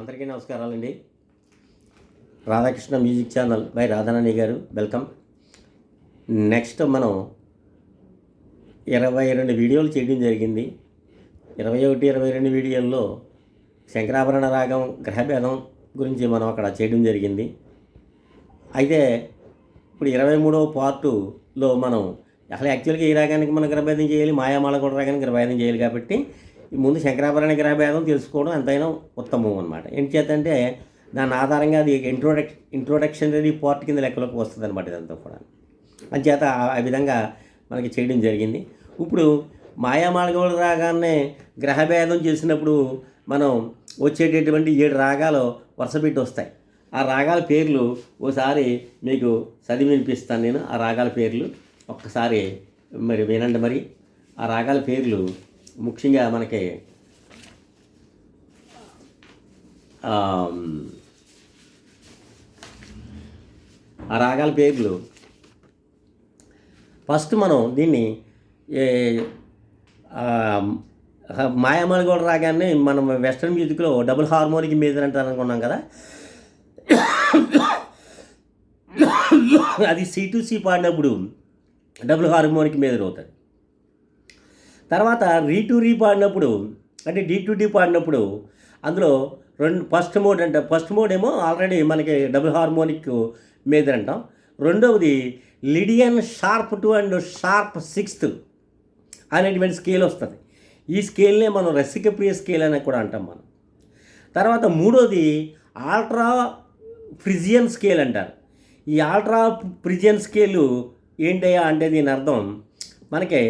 అందరికీ నమస్కారాలండి. Radhakrishna music channel by Radhanani గారు వెల్కమ్. నెక్స్ట్ మనం ఇరవై రెండు వీడియోలు చేయడం జరిగింది. ఇరవై ఒకటి ఇరవై రెండు వీడియోల్లో శంకరాభరణ రాగం గ్రహభేదం గురించి మనం అక్కడ చేయడం జరిగింది. అయితే ఇప్పుడు ఇరవై మూడవ పార్టులో మనం అసలు యాక్చువల్గా ఈ రాగానికి మనం గ్రహభేదం చేయాలి మాయామాల కూడా రాగానికి గ్రహభేదం చేయాలి కాబట్టి ముందు శంకరాభరణ గ్రహభేదం తెలుసుకోవడం ఎంతైనా ఉత్తమం అనమాట ఏంచేతంటే దాని ఆధారంగా అది ఇంట్రోడక్ ఇంట్రొడక్షనరీ పార్ట్ కింద లెక్కలోకి వస్తుంది అనమాట ఇదంతా కూడా. అంచేత ఆ- విధంగా మనకి చేయడం జరిగింది. ఇప్పుడు మాయామాళగోళ రాగానే గ్రహభేదం చేసినప్పుడు మనం వచ్చేటటువంటి ఏడు రాగాలు వరుసపెట్టి వస్తాయి. ఆ రాగాల పేర్లు ఓసారి మీకు చదివి వినిపిస్తాను నేను. ఆ రాగాల పేర్లు ఒక్కసారి మరి వినండి మరి. ఆ రాగాల పేర్లు ముఖ్యంగా మనకి ఆ రాగాల పేర్లు. ఫస్ట్ మనం దీన్ని ఏ, రాగాన్ని మనం వెస్ట్రన్ మ్యూజిక్లో డబుల్ హార్మోనిక్ మేజర్ అంటారు అనుకున్నాం కదా. అది సి టు సి పాడినప్పుడు డబుల్ హార్మోనిక్ మీద అవుతుంది తర్వాత రీ టు రీ పాడినప్పుడు అంటే డి టు డీ పాడినప్పుడు అందులో రెండు ఫస్ట్ మోడ్ అంటే ఫస్ట్ మోడ్ ఏమో ఆల్రెడీ మనకి డబుల్ హార్మోనిక్ మీద అంటాం. రెండవది Lydian sharp two and sharp sixth అనేటువంటి స్కేల్ వస్తుంది. ఈ స్కేల్నే మనం రసికప్రియ స్కేల్ అని కూడా అంటాం మనం. తర్వాత మూడోది ఆల్ట్రా ఫ్రిజియన్ స్కేల్ అంటారు. ఈ ఆల్ట్రా ఫ్రిజియన్ స్కేలు ఏంటయ్యా అంటే దీని అర్థం మనకి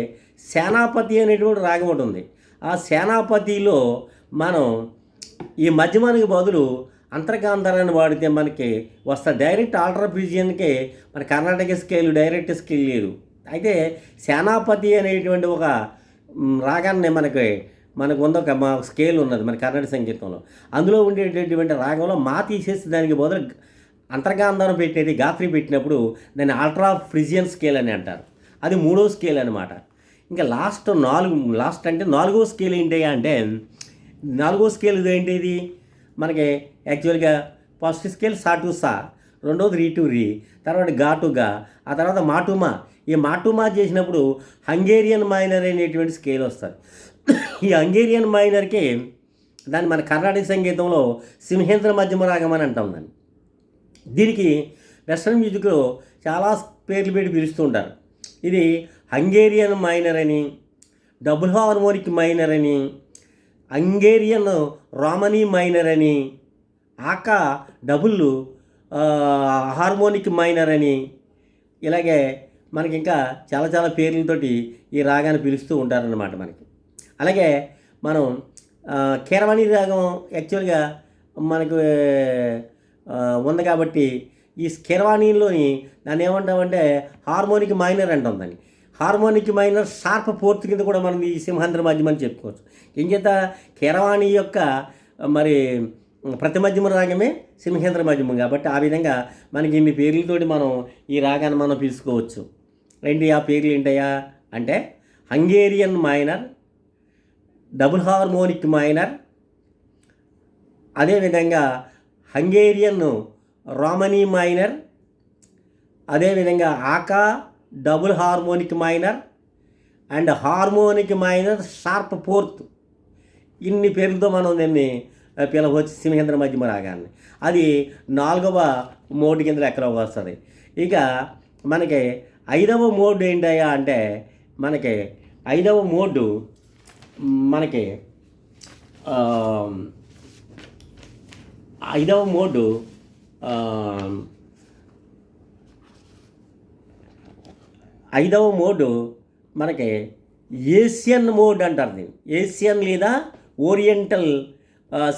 సేనాపతి అనేటువంటి రాగం ఒకటి ఉంది. ఆ సేనాపతిలో మనం ఈ మధ్యమానికి బదులు అంతర్గాంధారాన్ని వాడితే మనకి వస్తా డైరెక్ట్ ఆల్ట్రా ఫ్రిజియన్కి మన కర్ణాటక స్కేల్ డైరెక్ట్ స్కేల్ లేదు. అయితే సేనాపతి అనేటువంటి ఒక రాగాన్ని మనకి మనకు ఉంద ఒక మా స్కేల్ ఉన్నది మన కర్ణాటక సంగీతంలో. అందులో ఉండేటటువంటి రాగంలో మా తీసేసి దానికి బదులు అంతర్గాంధారం పెట్టేది గాత్రి పెట్టినప్పుడు దాన్ని ఆల్ట్రా ఫ్రిజియన్ స్కేల్ అని అంటారు. అది మూడో స్కేల్ అనమాట ఇంకా లాస్ట్ నాలుగు లాస్ట్ అంటే నాలుగో స్కేల్ ఏంటి అంటే నాలుగో స్కేల్ ఏంటి ఇది? మనకి యాక్చువల్గా first scale sa to sa రెండోది రీ టు రీ తర్వాత గా టు గా ఆ తర్వాత మాటుమా ఈ మాటుమా చేసినప్పుడు హంగేరియన్ మైనర్ అనేటువంటి స్కేల్ వస్తుంది. ఈ హంగేరియన్ మైనర్కి దాన్ని మన కర్ణాటక సంగీతంలో సింహేంద్ర మధ్యమ రాగం అని అంటాం దాన్ని. దీనికి వెస్ట్రన్ మ్యూజిక్లో చాలా పేర్లు పెట్టి పిలుస్తూ ఉంటారు. ఇది హంగేరియన్ మైనర్ అని డబుల్ హార్మోనిక్ మైనర్ అని హంగేరియన్ రోమనీ మైనర్ అని ఆకా డబుల్ హార్మోనిక్ మైనర్ అని. ఇలాగే మనకి ఇంకా చాలా చాలా పేర్లతోటి ఈ రాగాన్ని పిలుస్తూ ఉంటారన్నమాట మనకి. అలాగే మనం కీరవాణి రాగం యాక్చువల్గా మనకు ఉంది కాబట్టి ఈ కీరవాణిలోని దాన్ని ఏమంటామంటే హార్మోనిక్ మైనర్ అంటాం దాన్ని. హార్మోనిక్ మైనర్ షార్ప్ ఫోర్త్ కింద కూడా మనం ఈ సింహాంధ్ర మధ్యమని అని చెప్పుకోవచ్చు. ఏం చేత? కీరవాణి యొక్క మరి ప్రతి మధ్యమ రాగమే సింహేంద్ర మధ్యమం కాబట్టి ఆ విధంగా మనకి ఇన్ని పేర్లతోటి మనం ఈ రాగాన్ని మనం పిలుచుకోవచ్చు. రెండు ఆ పేర్లు ఏంటయ్యా? అంటే Hungarian minor double harmonic minor అదేవిధంగా హంగేరియన్ రామనీ మైనర్ అదేవిధంగా aka double harmonic minor and harmonic minor sharp fourth. ఇన్ని పేర్లతో మనం దీన్ని పిలవచ్చు సింహేంద్ర మధ్యమ రాగాన్ని. అది నాలుగవ మోడ్ కింద ఎక్కడ వస్తుంది? ఇక మనకి ఐదవ మోడ్ ఏంటయ్యా అంటే మనకి ఐదవ మోడ్ మనకి ఐదవ మోడ్డు ఐదవ మోడ్ మనకి ఏషియన్ మోడ్ అంటారు దీన్ని. ఏషియన్ లేదా ఓరియంటల్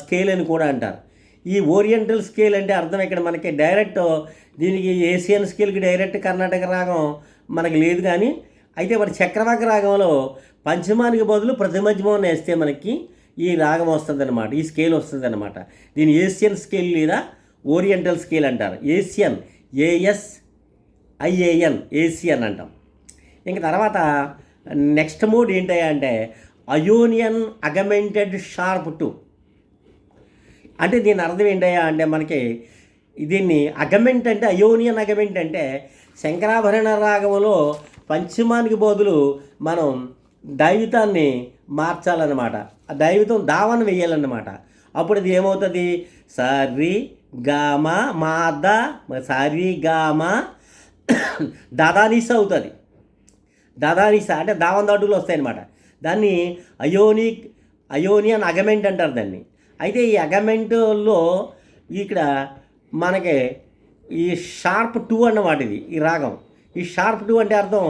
స్కేల్ అని కూడా అంటారు. ఈ ఓరియంటల్ స్కేల్ అంటే అర్థం ఇక్కడ మనకి డైరెక్ట్ దీనికి ఏషియన్ స్కేల్కి డైరెక్ట్ కర్ణాటక రాగం మనకి లేదు కానీ అయితే మరి చక్రవాక రాగంలో పంచమానికి బదులు ప్రతిమధ్యమం వేస్తే మనకి ఈ రాగం వస్తుంది అనమాట ఈ స్కేల్ వస్తుంది అనమాట దీని ఏషియన్ స్కేల్ లేదా ఓరియంటల్ స్కేల్ అంటారు. Asian A S I A N Asian అంటాం. ఇంక తర్వాత నెక్స్ట్ మూడ్ ఏంటంటే అయోనియన్ అగమెంటెడ్ షార్ప్ టు. అంటే దీని అర్థం ఏంటయ్యా అంటే మనకి దీన్ని అగమెంట్ అంటే అయోనియన్ అగమెంట్ అంటే శంకరాభరణ రాగములో పంచమానికి బదులు మనం దైవితాన్ని మార్చాలన్నమాట. ఆ దైవితం దావన వేయాలన్నమాట. అప్పుడు ఇది ఏమవుతుంది? సరి గామ మాద సరి గామ దాదానీస అవుతుంది. దాదానిస అంటే దావన్ దాటులు వస్తాయన్నమాట. దాన్ని అయోనిక్ అయోనియన్ అగమెంట్ అంటారు దాన్ని. అయితే ఈ అగమెంట్లో ఇక్కడ మనకి ఈ షార్ప్ టూ అన్నమాట ఇది ఈ రాగం. ఈ షార్ప్ టూ అంటే అర్థం